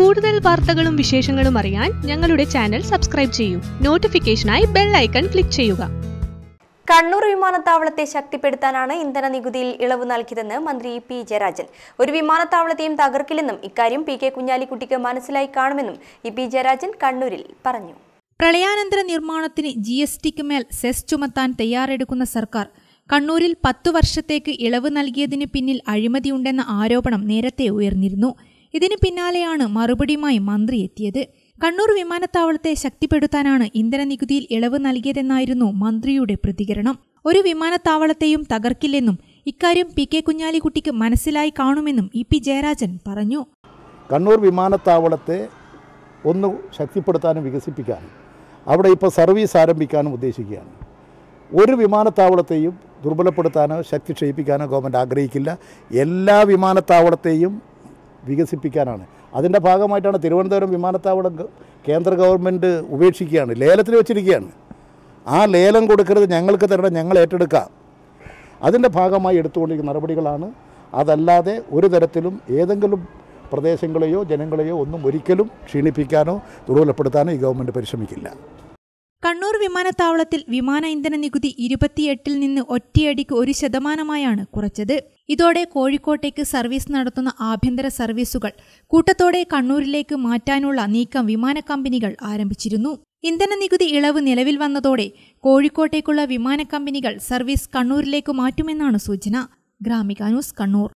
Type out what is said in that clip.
കൂടുതൽ വാർത്തകളും വിശേഷങ്ങളും അറിയാൻ ഞങ്ങളുടെ ചാനൽ സബ്സ്ക്രൈബ് ചെയ്യൂ. നോട്ടിഫിക്കേഷനായി ബെൽ ഐക്കൺ ക്ലിക്ക് ചെയ്യുക. കണ്ണൂർ വിമാനത്താവളത്തെ ശക്തിപ്പെടുത്താനാണ് ഇന്ധന നികുതിയിൽ ഇളവ് നൽകിയതെന്ന് മന്ത്രി പി ജയരാജൻ. ഒരു വിമാനത്താവളത്തെയും തകർക്കില്ലെന്നും ഇക്കാര്യം പി കെ കുഞ്ഞാലിക്കുട്ടിക്ക് മനസ്സിലായി കാണുമെന്നും ഇ പി ജയരാജൻ കണ്ണൂരിൽ പറഞ്ഞു. പ്രളയാനന്തര നിർമ്മാണത്തിന് ജി എസ് ടിക്ക് മേൽ സെസ് ചുമത്താൻ തയ്യാറെടുക്കുന്ന സർക്കാർ കണ്ണൂരിൽ പത്തു വർഷത്തേക്ക് ഇളവ് നൽകിയതിന് പിന്നിൽ അഴിമതിയുണ്ടെന്ന ആരോപണം നേരത്തെ ഉയർന്നിരുന്നു. ഇതിന് പിന്നാലെയാണ് മറുപടിയുമായി മന്ത്രി എത്തിയത്. കണ്ണൂർ വിമാനത്താവളത്തെ ശക്തിപ്പെടുത്താനാണ് ഇന്ധന നികുതിയിൽ ഇളവ് നൽകിയതെന്നായിരുന്നു മന്ത്രിയുടെ പ്രതികരണം. ഒരു വിമാനത്താവളത്തെയും തകർക്കില്ലെന്നും ഇക്കാര്യം പി കെ കുഞ്ഞാലിക്കുട്ടിക്ക് മനസ്സിലായി കാണുമെന്നും ഇ പി ജയരാജൻ പറഞ്ഞു. കണ്ണൂർ വിമാനത്താവളത്തെ ഒന്ന് ശക്തിപ്പെടുത്താനും വികസിപ്പിക്കാനും അവിടെ ഇപ്പോൾ സർവീസ് ആരംഭിക്കാനും ഉദ്ദേശിക്കുകയാണ്. ഒരു വിമാനത്താവളത്തെയും ദുർബലപ്പെടുത്താനോ ശക്തി ക്ഷയിപ്പിക്കാനോ ഗവൺമെന്റ് ആഗ്രഹിക്കില്ല. എല്ലാ വിമാനത്താവളത്തെയും വികസിപ്പിക്കാനാണ്. അതിന്റെ ഭാഗമായിട്ടാണ് തിരുവനന്തപുരം വിമാനത്താവളം കേന്ദ്ര ഗവൺമെന്റ് ഉപേക്ഷിക്കുകയാണ്. ലേലത്തിൽ വെച്ചിരിക്കുകയാണ്. ആ ലേലം കൊടുക്കരുത് ഞങ്ങൾക്ക് തരണം ഞങ്ങൾ ഏറ്റെടുക്കാം. അതിന്റെ ഭാഗമായി എടുത്തുകൊണ്ടിരിക്കുന്ന നടപടികളാണ്. അതല്ലാതെ ഒരു തരത്തിലും ഏതെങ്കിലും പ്രദേശങ്ങളെയോ ജനങ്ങളെയോ ഒന്നും ഒരിക്കലും ക്ഷീണിപ്പിക്കാനോ ദുർബലപ്പെടുത്താനോ ഈ ഗവൺമെന്റ് പരിശ്രമിക്കില്ല. കണ്ണൂർ വിമാനത്താവളത്തിൽ വിമാന ഇന്ധന നികുതി ഇരുപത്തിയെട്ടിൽ നിന്ന് ഒറ്റയടിക്ക് ഒരു ശതമാനമായാണ് കുറച്ചത്. ഇതോടെ കോഴിക്കോട്ടേക്ക് സർവീസ് നടത്തുന്ന ആഭ്യന്തര സർവീസുകൾ കൂട്ടത്തോടെ കണ്ണൂരിലേക്ക് മാറ്റാനുള്ള നീക്കം വിമാന കമ്പനികൾ ആരംഭിച്ചിരുന്നു. ഇന്ധന നികുതി ഇളവ് നിലവിൽ വന്നതോടെ കോഴിക്കോട്ടേക്കുള്ള വിമാന കമ്പനികൾ സർവീസ് കണ്ണൂരിലേക്ക് മാറ്റുമെന്നാണ് സൂചന. ഗ്രാമിക ന്യൂസ് കണ്ണൂർ.